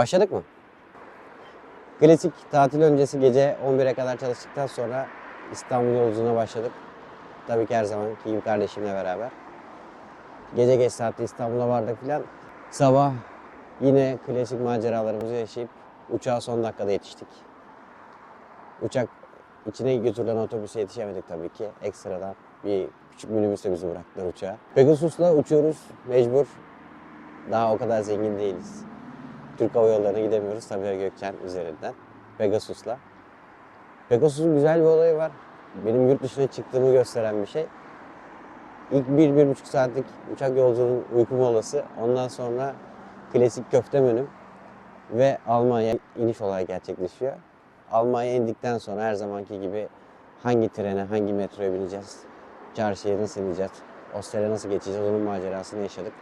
Başladık mı? Klasik tatil öncesi gece 11'e kadar çalıştıktan sonra İstanbul yolculuğuna başladık. Tabii ki her zamanki gibi kardeşimle beraber. Gece geç saatte İstanbul'a vardık filan. Sabah yine klasik maceralarımızı yaşayıp uçağa son dakikada yetiştik. Uçak içine götürülen otobüse yetişemedik tabii ki. Ekstradan bir küçük minibüsle bizi bıraktılar uçağa. Pegasus'la uçuyoruz mecbur. Daha o kadar zengin değiliz. Türk Hava Yolları'na gidemiyoruz Sabiha Gökçen üzerinden. Pegasus'la. Pegasus'un güzel bir olayı var. Benim yurt dışına çıktığımı gösteren bir şey. İlk bir, bir buçuk saatlik uçak yolculuğunun uyku molası. Ondan sonra klasik köfte menüm ve Almanya iniş olayı gerçekleşiyor. Almanya indikten sonra her zamanki gibi hangi trene, hangi metroya bineceğiz, çarşıya nasıl ineceğiz, Ostel'e nasıl geçeceğiz onun macerasını yaşadık.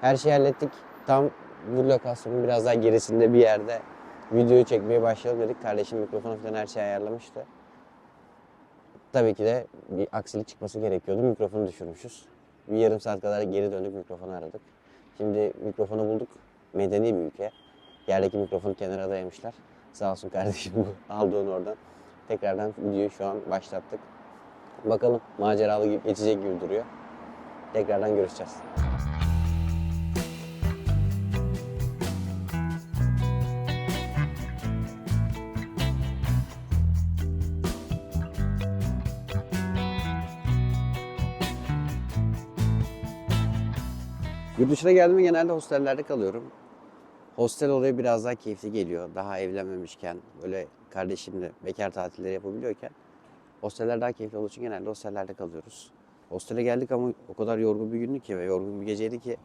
Her şeyi hallettik. Tam bu lokasyonun biraz daha gerisinde bir yerde videoyu çekmeye başlayalım dedik. Kardeşim mikrofonu falan her şeyi ayarlamıştı. Tabii ki de bir aksilik çıkması gerekiyordu. Mikrofonu düşürmüşüz. Bir yarım saat kadar geri döndük mikrofonu aradık. Şimdi mikrofonu bulduk. Medeni bir ülke. Yerdeki mikrofonu kenara dayamışlar. Sağ olsun kardeşim bu aldı onu oradan. Tekrardan videoyu şu an başlattık. Bakalım maceralı geçecek gibi duruyor. Tekrardan görüşeceğiz. Yurt dışına geldiğimde genelde hostellerde kalıyorum. Hostel olayı biraz daha keyifli geliyor. Daha evlenmemişken, böyle kardeşimle bekar tatilleri yapabiliyorken hosteller daha keyifli olduğu için genelde hostellerde kalıyoruz. Hostele geldik ama o kadar yorgun bir gündü ki ve yorgun bir geceydi ki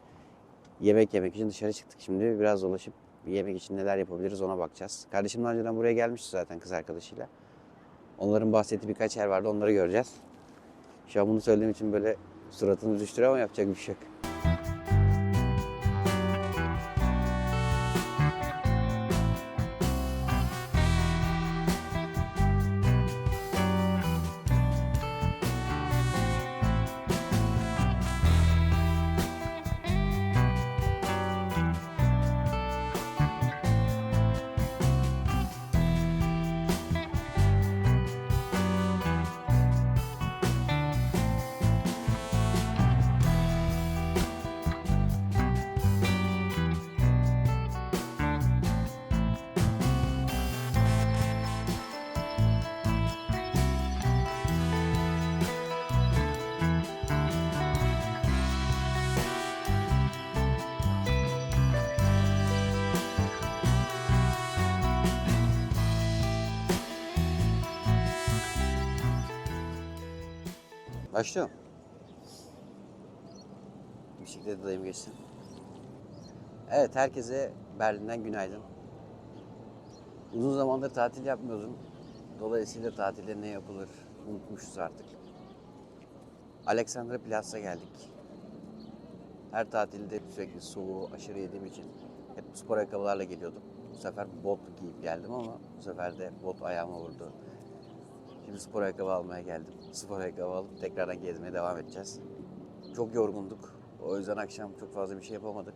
yemek yemek için dışarı çıktık. Şimdi biraz dolaşıp bir yemek için neler yapabiliriz ona bakacağız. Kardeşim daha önceden buraya gelmişti zaten kız arkadaşıyla. Onların bahsettiği birkaç yer vardı onları göreceğiz. Şu an bunu söylediğim için böyle suratını düştürüyor ama yapacak bir şey yok. Başlıyorum. Bisiklete dayım geçsin. Evet herkese Berlin'den günaydın. Uzun zamandır tatil yapmıyordum. Dolayısıyla tatilde ne yapılır unutmuşuz artık. Alexandra Platz'a geldik. Her tatilde sürekli soğuğu aşırı yediğim için hep spor ayakkabılarla geliyordum. Bu sefer bot giyip geldim ama bu sefer de bot ayağıma vurdu. Şimdi spor ayakkabı almaya geldim. Spor ayakkabı alıp tekrardan gezmeye devam edeceğiz. Çok yorgunduk. O yüzden akşam çok fazla bir şey yapamadık.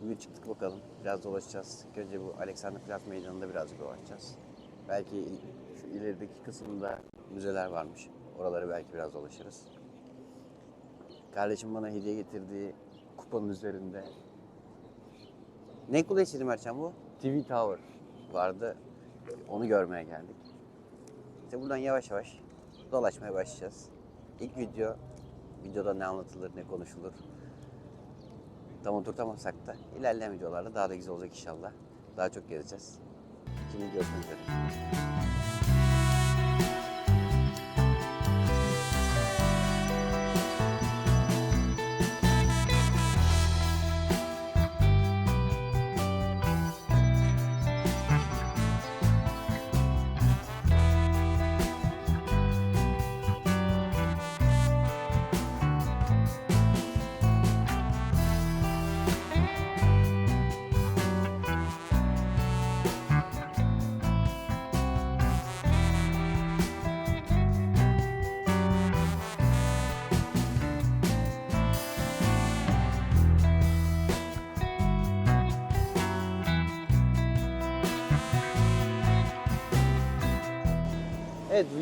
Bugün çıktık bakalım. Biraz dolaşacağız. İlk önce bu Alexanderplatz meydanında birazcık dolaşacağız. Belki şu ilerideki kısmında müzeler varmış. Oraları belki biraz dolaşırız. Kardeşim bana hediye getirdiği kupanın üzerinde ne kule istedi Mertcan bu? TV Tower vardı. Onu görmeye geldik. İşte buradan yavaş yavaş dolaşmaya başlayacağız. İlk video, videoda ne anlatılır, ne konuşulur. Tam oturtamasak da ilerleyen videolarda daha da güzel olacak inşallah. Daha çok gezeceğiz. Şimdi görüşmek üzere.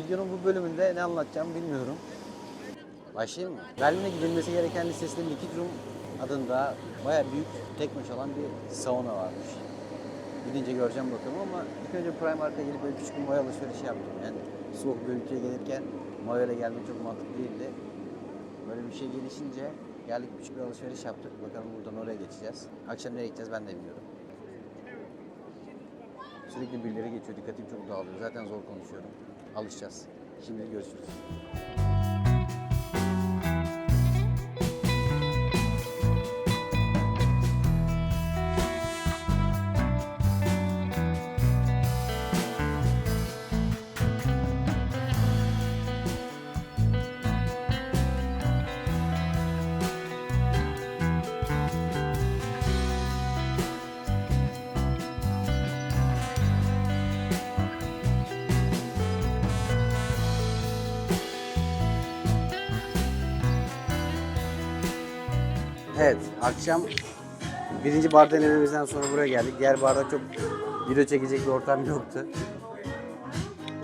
Videonun bu bölümünde ne anlatacağımı bilmiyorum. Başlayayım mı? Berlin'e gidilmesi gereken listesinde Liquid Room adında baya büyük teknoş olan bir sauna varmış. Gidince göreceğim bakalım ama ilk önce Primark'a gelip böyle küçük bir maya alışverişi yaptım. Yani soğuk bir ülkeye gelirken ile gelmek çok mantıklı değildi. Böyle bir şey gelişince geldik küçük bir alışveriş yaptık. Bakalım buradan oraya geçeceğiz. Akşam nereye gideceğiz ben de bilmiyorum. Sürekli birileri geçiyor. Dikkatim çok dağılıyor. Zaten zor konuşuyorum. Alışacağız. Şimdi görüşürüz. Evet, akşam birinci bar denememizden sonra buraya geldik. Diğer barda çok video çekecek bir ortam yoktu.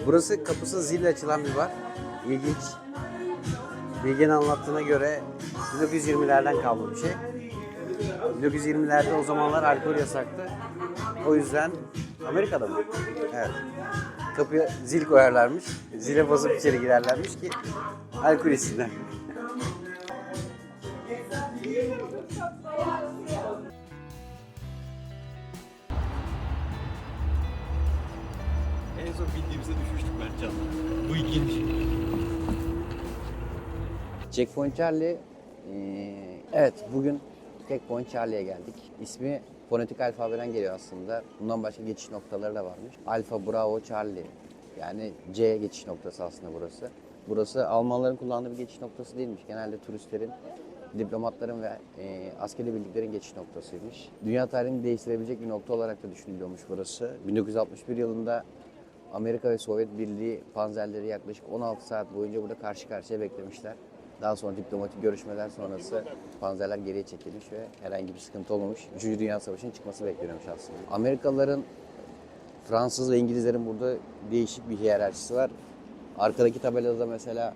Burası kapısı zille açılan bir bar. İlginç. Bilge'nin anlattığına göre 1920'lerden kalma bir şey. 1920'lerde o zamanlar alkol yasaktı. O yüzden Amerika'da mı? Evet. Kapıya zil koyarlarmış. Zile basıp içeri girerlermiş ki alkol içsinler. En son bildiğimizde düşmüştük Mertcan'la. Bu ikinci. Checkpoint Charlie, eee, evet bugün Checkpoint Charlie'ye geldik. İsmi fonetik alfabeden geliyor aslında. Bundan başka geçiş noktaları da varmış. Alfa, Bravo, Charlie. Yani C geçiş noktası aslında burası. Burası Almanların kullandığı bir geçiş noktası değilmiş. Genelde turistlerin, diplomatların ve eee askeri birliklerin geçiş noktasıymış. Dünya tarihini değiştirebilecek bir nokta olarak da düşünülüyormuş burası. 1961 yılında Amerika ve Sovyet Birliği panzerleri yaklaşık 16 saat boyunca burada karşı karşıya beklemişler. Daha sonra diplomatik görüşmeler sonrası panzerler geriye çekilmiş ve herhangi bir sıkıntı olmamış. Üçüncü Dünya Savaşı'nın çıkması bekleniyormuş aslında. Amerikalıların, Fransız ve İngilizlerin burada değişik bir hiyerarşisi var. Arkadaki tabelada da mesela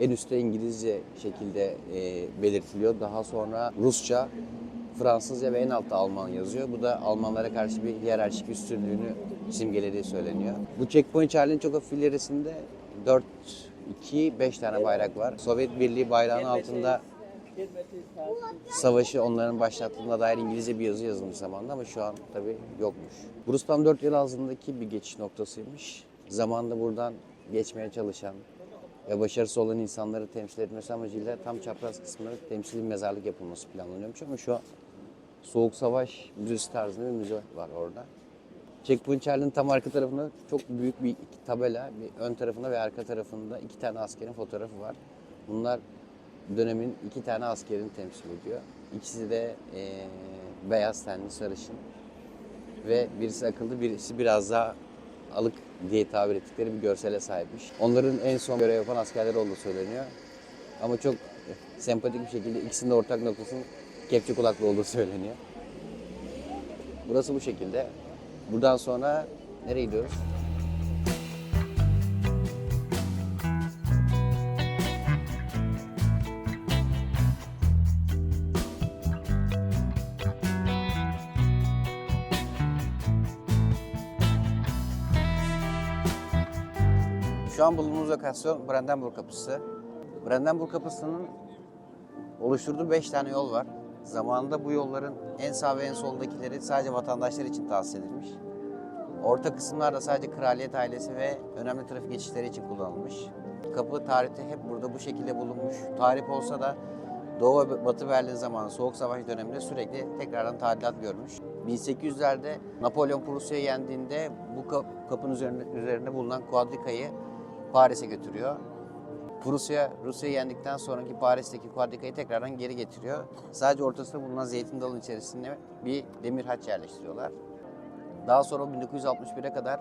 en üstte İngilizce şekilde e, belirtiliyor. Daha sonra Rusça, Fransızca ve en altta Alman yazıyor. Bu da Almanlara karşı bir hiyerarşik üstünlüğünü simgelediği söyleniyor. Bu checkpoint Charlie'nin çok hafif ilerisinde 4 2 5 tane bayrak var. Sovyet Birliği bayrağının altında savaşı onların başlattığına dair İngilizce bir yazı yazılmış zamanda ama şu an tabii yokmuş. Burası tam 4 yıl ağzındaki bir geçiş noktasıymış. Zamanında buradan geçmeye çalışan ve başarısız olan insanları temsil etmesi amacıyla tam çapraz kısmında temsili mezarlık yapılması planlanıyormuş ama şu an Soğuk Savaş Müzesi tarzında bir müze var orada. Checkpoint Charlie'nin tam arka tarafında çok büyük bir tabela, bir ön tarafında ve arka tarafında iki tane askerin fotoğrafı var. Bunlar dönemin iki tane askerini temsil ediyor. İkisi de eee, beyaz tenli, sarışın ve birisi akıllı, birisi biraz daha alık diye tabir ettikleri bir görsele sahipmiş. Onların en son görev yapan askerler olduğu söyleniyor. Ama çok sempatik bir şekilde ikisinin de ortak noktasının kepçe kulaklı olduğu söyleniyor. Burası bu şekilde. Buradan sonra nereye gidiyoruz? Şu an bulunduğumuz lokasyon Brandenburg Kapısı. Brandenburg Kapısı'nın oluşturduğu 5 tane yol var. Zamanında bu yolların en sağ ve en soldakileri sadece vatandaşlar için tahsis edilmiş. Orta kısımlar da sadece kraliyet ailesi ve önemli trafik geçişleri için kullanılmış. Kapı tarihte hep burada bu şekilde bulunmuş. Tarih olsa da Doğu ve Batı Berlin zamanı Soğuk Savaş döneminde sürekli tekrardan tadilat görmüş. 1800'lerde Napolyon Prusya'yı yendiğinde bu kap- kapının üzerinde bulunan kuadrikayı Paris'e götürüyor. Prusya, Rusya'yı yendikten sonraki Paris'teki kuadrikayı tekrardan geri getiriyor. Sadece ortasında bulunan zeytin dalının içerisine bir demir haç yerleştiriyorlar. Daha sonra 1961'e kadar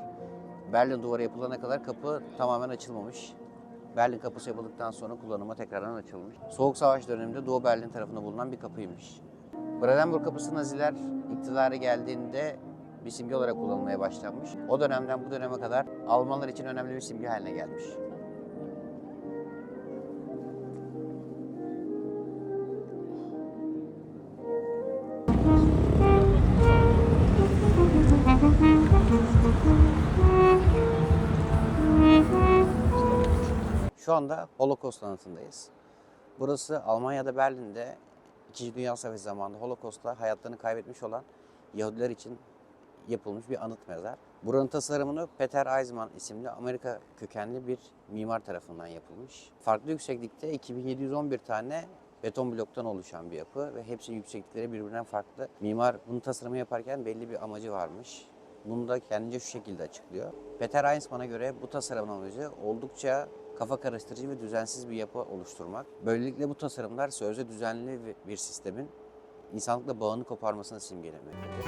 Berlin duvarı yapılana kadar kapı tamamen açılmamış. Berlin kapısı yapıldıktan sonra kullanıma tekrardan açılmış. Soğuk Savaş döneminde Doğu Berlin tarafında bulunan bir kapıymış. Brandenburg kapısı Naziler iktidara geldiğinde bir simge olarak kullanılmaya başlanmış. O dönemden bu döneme kadar Almanlar için önemli bir simge haline gelmiş. Şu anda Holocaust anıtındayız. Burası Almanya'da Berlin'de İkinci Dünya Savaşı zamanında Holocaust'ta hayatlarını kaybetmiş olan Yahudiler için yapılmış bir anıt mezar. Buranın tasarımını Peter Eisman isimli Amerika kökenli bir mimar tarafından yapılmış. Farklı yükseklikte 2711 tane beton bloktan oluşan bir yapı ve hepsi yükseklikleri birbirinden farklı. Mimar bunu tasarımı yaparken belli bir amacı varmış. Bunu da kendince şu şekilde açıklıyor. Peter Eisman'a göre bu tasarımın amacı oldukça kafa karıştırıcı ve düzensiz bir yapı oluşturmak. Böylelikle bu tasarımlar sözde düzenli bir sistemin insanlıkla bağını koparmasını simgelemektedir.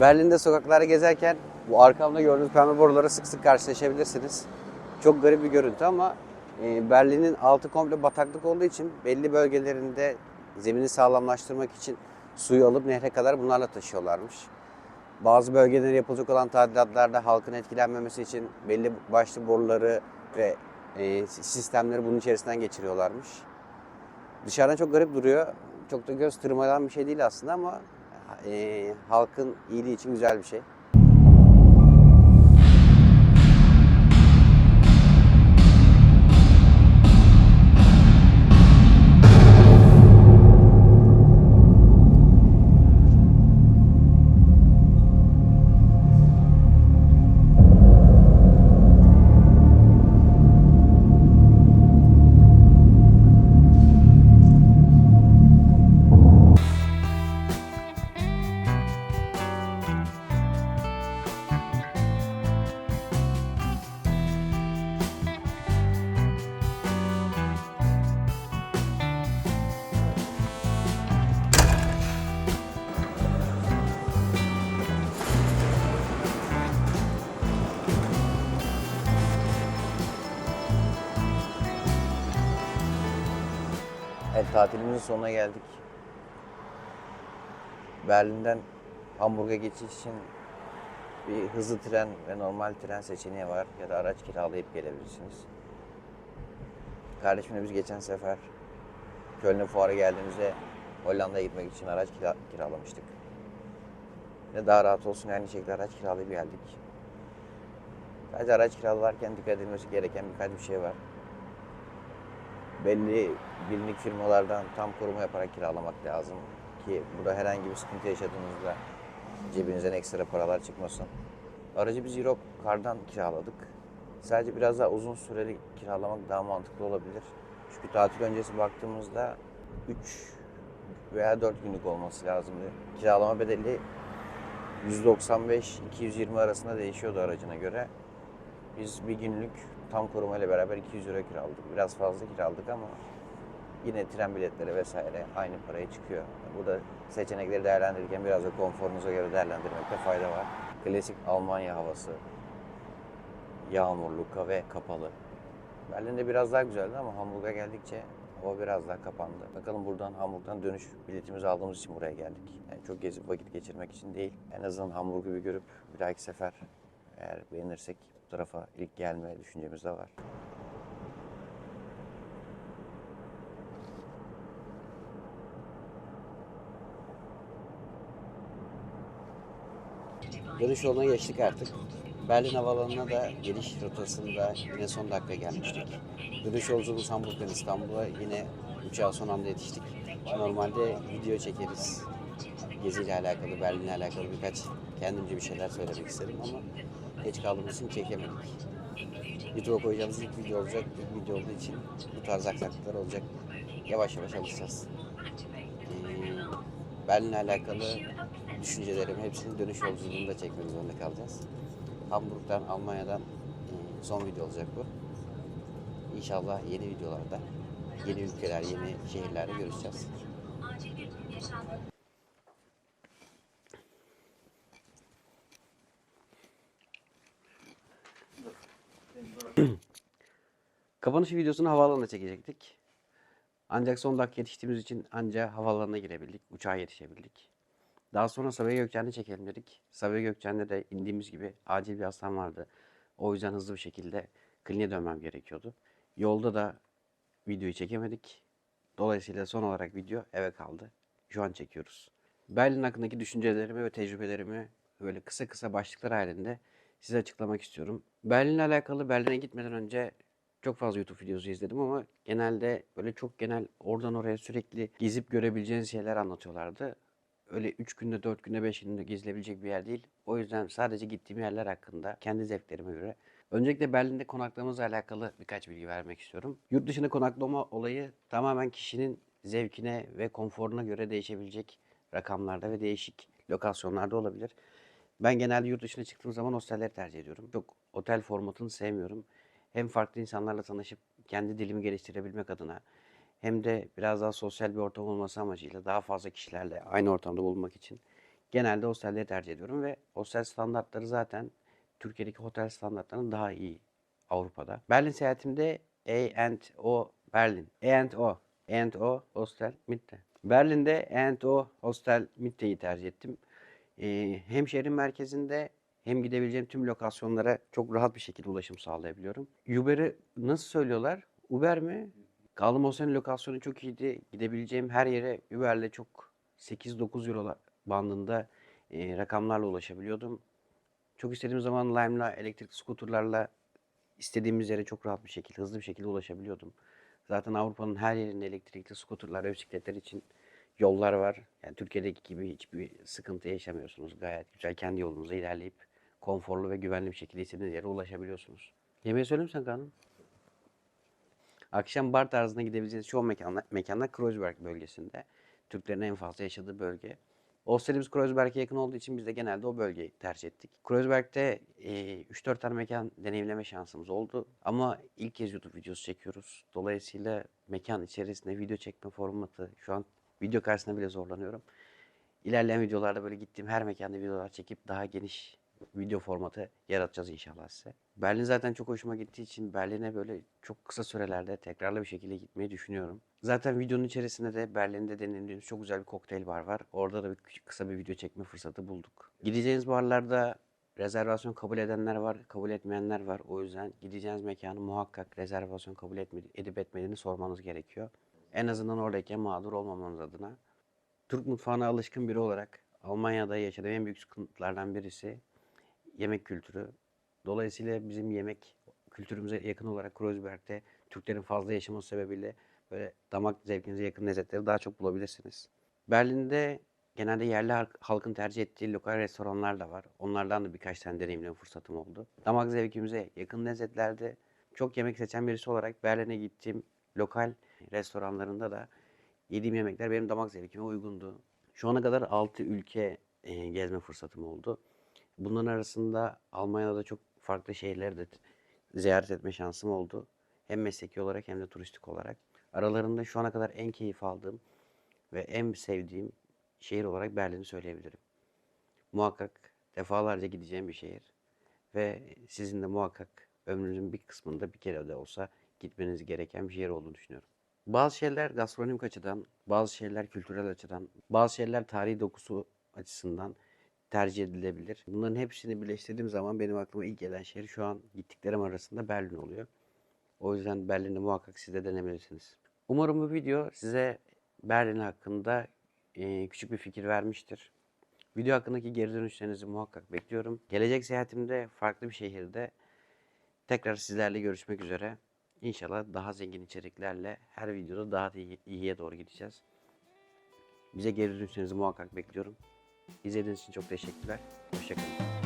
Berlin'de sokaklarda gezerken bu arkamda gördüğünüz pembe borulara sık sık karşılaşabilirsiniz. Çok garip bir görüntü ama Berlin'in altı komple bataklık olduğu için belli bölgelerinde zemini sağlamlaştırmak için suyu alıp nehre kadar bunlarla taşıyorlarmış. Bazı bölgelerde yapılacak olan tadilatlarda halkın etkilenmemesi için belli başlı boruları ve e, sistemleri bunun içerisinden geçiriyorlarmış. Dışarıdan çok garip duruyor. Çok da göz tırmalayan bir şey değil aslında ama e, halkın iyiliği için güzel bir şey. Tatilimizin sonuna geldik. Berlin'den Hamburg'a geçiş için bir hızlı tren ve normal tren seçeneği var ya da araç kiralayıp gelebilirsiniz. Kardeşimle biz geçen sefer Köln'e fuara geldiğimizde Hollanda'ya gitmek için araç kira- kiralamıştık. Ve daha rahat olsun aynı şekilde araç kiralayıp geldik. Sadece araç kiralarken dikkat edilmesi gereken birkaç bir şey var belli bilinlik firmalardan tam koruma yaparak kiralamak lazım ki burada herhangi bir sıkıntı yaşadığınızda cebinizden ekstra paralar çıkmasın. Aracı biz Euro Car'dan kiraladık. Sadece biraz daha uzun süreli kiralamak daha mantıklı olabilir. Çünkü tatil öncesi baktığımızda 3 veya 4 günlük olması lazımdı. Kiralama bedeli 195-220 arasında değişiyordu aracına göre. Biz bir günlük tam koruma ile beraber 200 euro kiraladık. Biraz fazla kiraladık ama yine tren biletleri vesaire aynı paraya çıkıyor. Burada seçenekleri değerlendirirken biraz da konforunuza göre değerlendirmekte fayda var. Klasik Almanya havası. Yağmurlu ve kapalı. Berlin'de biraz daha güzeldi ama Hamburg'a geldikçe hava biraz daha kapandı. Bakalım buradan Hamburg'dan dönüş biletimizi aldığımız için buraya geldik. Yani çok gezip vakit geçirmek için değil. En azından Hamburg'u bir görüp bir dahaki sefer eğer beğenirsek bu tarafa ilk gelme düşüncemiz de var. Dönüş yoluna geçtik artık. Berlin Havaalanı'na da geliş rotasında yine son dakika gelmiştik. Dönüş yolculuğumuz Hamburg'dan İstanbul'a yine uçağa son anda yetiştik. Normalde video çekeriz. Geziyle alakalı, Berlin'le alakalı birkaç kendimce bir şeyler söylemek istedim ama geç kaldığımız için çekemedik. YouTube'a koyacağımız ilk video olacak. İlk video olduğu için bu tarz aksaklıklar olacak. Yavaş yavaş alışacağız. Ee, Berlin'le alakalı düşüncelerimi hepsini dönüş yolculuğunda çekmek zorunda kalacağız. Hamburg'dan, Almanya'dan e, son video olacak bu. İnşallah yeni videolarda, yeni ülkeler, yeni şehirlerde görüşeceğiz. Kapanış videosunu havaalanına çekecektik. Ancak son dakika yetiştiğimiz için anca havaalanına girebildik. Uçağa yetişebildik. Daha sonra Sabiha Gökçen'de çekelim dedik. Sabiha Gökçen'de de indiğimiz gibi acil bir hastam vardı. O yüzden hızlı bir şekilde kliniğe dönmem gerekiyordu. Yolda da videoyu çekemedik. Dolayısıyla son olarak video eve kaldı. Şu an çekiyoruz. Berlin hakkındaki düşüncelerimi ve tecrübelerimi böyle kısa kısa başlıklar halinde size açıklamak istiyorum. Berlin'le alakalı Berlin'e gitmeden önce çok fazla YouTube videosu izledim ama genelde böyle çok genel oradan oraya sürekli gezip görebileceğiniz şeyler anlatıyorlardı. Öyle 3 günde, 4 günde, 5 günde gezilebilecek bir yer değil. O yüzden sadece gittiğim yerler hakkında kendi zevklerime göre. Öncelikle Berlin'de konaklamamızla alakalı birkaç bilgi vermek istiyorum. Yurt dışında konaklama olayı tamamen kişinin zevkine ve konforuna göre değişebilecek rakamlarda ve değişik lokasyonlarda olabilir. Ben genelde yurt dışına çıktığım zaman ostelleri tercih ediyorum. Çok otel formatını sevmiyorum. Hem farklı insanlarla tanışıp kendi dilimi geliştirebilmek adına hem de biraz daha sosyal bir ortam olması amacıyla daha fazla kişilerle aynı ortamda bulunmak için genelde ostelleri tercih ediyorum ve ostel standartları zaten Türkiye'deki otel standartlarının daha iyi Avrupa'da. Berlin seyahatimde A&O Berlin. A&O. A&O Hostel Mitte. Berlin'de A&O Hostel Mitte'yi tercih ettim. Ee, hem şehrin merkezinde hem gidebileceğim tüm lokasyonlara çok rahat bir şekilde ulaşım sağlayabiliyorum. Uber'i nasıl söylüyorlar? Uber mi? Hostel'in lokasyonu çok iyiydi. Gidebileceğim her yere Uber'le çok 8-9 euro bandında e, rakamlarla ulaşabiliyordum. Çok istediğim zaman Lime'la, elektrikli skuterlarla istediğimiz yere çok rahat bir şekilde, hızlı bir şekilde ulaşabiliyordum. Zaten Avrupa'nın her yerinde elektrikli skuterlar ve bisikletler için yollar var. Yani Türkiye'deki gibi hiçbir sıkıntı yaşamıyorsunuz. Gayet güzel kendi yolunuza ilerleyip konforlu ve güvenli bir şekilde istediğiniz yere ulaşabiliyorsunuz. Yemeği söyleyeyim sen Kaan'ım? Akşam bar tarzına gidebileceğiniz çoğu mekanlar, mekanlar Kreuzberg bölgesinde. Türklerin en fazla yaşadığı bölge. Hostelimiz Kreuzberg'e yakın olduğu için biz de genelde o bölgeyi tercih ettik. Kreuzberg'de e, 3-4 tane mekan deneyimleme şansımız oldu. Ama ilk kez YouTube videosu çekiyoruz. Dolayısıyla mekan içerisinde video çekme formatı şu an video karşısında bile zorlanıyorum. İlerleyen videolarda böyle gittiğim her mekanda videolar çekip daha geniş video formatı yaratacağız inşallah size. Berlin zaten çok hoşuma gittiği için Berlin'e böyle çok kısa sürelerde tekrarlı bir şekilde gitmeyi düşünüyorum. Zaten videonun içerisinde de Berlin'de denediğimiz çok güzel bir kokteyl bar var. Orada da bir kısa bir video çekme fırsatı bulduk. Gideceğiniz barlarda rezervasyon kabul edenler var, kabul etmeyenler var. O yüzden gideceğiniz mekanı muhakkak rezervasyon kabul etmedi, edip etmediğini sormanız gerekiyor. En azından oradayken mağdur olmamanız adına. Türk mutfağına alışkın biri olarak Almanya'da yaşadığım en büyük sıkıntılardan birisi yemek kültürü. Dolayısıyla bizim yemek kültürümüze yakın olarak Kreuzberg'de Türklerin fazla yaşaması sebebiyle böyle damak zevkinize yakın lezzetleri daha çok bulabilirsiniz. Berlin'de genelde yerli halk- halkın tercih ettiği lokal restoranlar da var. Onlardan da birkaç tane deneyimleme fırsatım oldu. Damak zevkimize yakın lezzetlerde çok yemek seçen birisi olarak Berlin'e gittiğim lokal restoranlarında da yediğim yemekler benim damak zevkime uygundu. Şu ana kadar 6 ülke e, gezme fırsatım oldu. Bunların arasında Almanya'da da çok farklı şehirleri de ziyaret etme şansım oldu. Hem mesleki olarak hem de turistik olarak. Aralarında şu ana kadar en keyif aldığım ve en sevdiğim şehir olarak Berlin'i söyleyebilirim. Muhakkak defalarca gideceğim bir şehir. Ve sizin de muhakkak ömrünüzün bir kısmında bir kere de olsa gitmeniz gereken bir şehir olduğunu düşünüyorum. Bazı şeyler gastronomik açıdan, bazı şeyler kültürel açıdan, bazı şeyler tarihi dokusu açısından tercih edilebilir. Bunların hepsini birleştirdiğim zaman benim aklıma ilk gelen şehir şu an gittiklerim arasında Berlin oluyor. O yüzden Berlin'i muhakkak siz de denemelisiniz. Umarım bu video size Berlin hakkında eee, küçük bir fikir vermiştir. Video hakkındaki geri dönüşlerinizi muhakkak bekliyorum. Gelecek seyahatimde farklı bir şehirde tekrar sizlerle görüşmek üzere. İnşallah daha zengin içeriklerle her videoda daha da iyi- iyiye doğru gideceğiz. Bize geri dönüşlerinizi muhakkak bekliyorum. İzlediğiniz için çok teşekkürler. Hoşçakalın.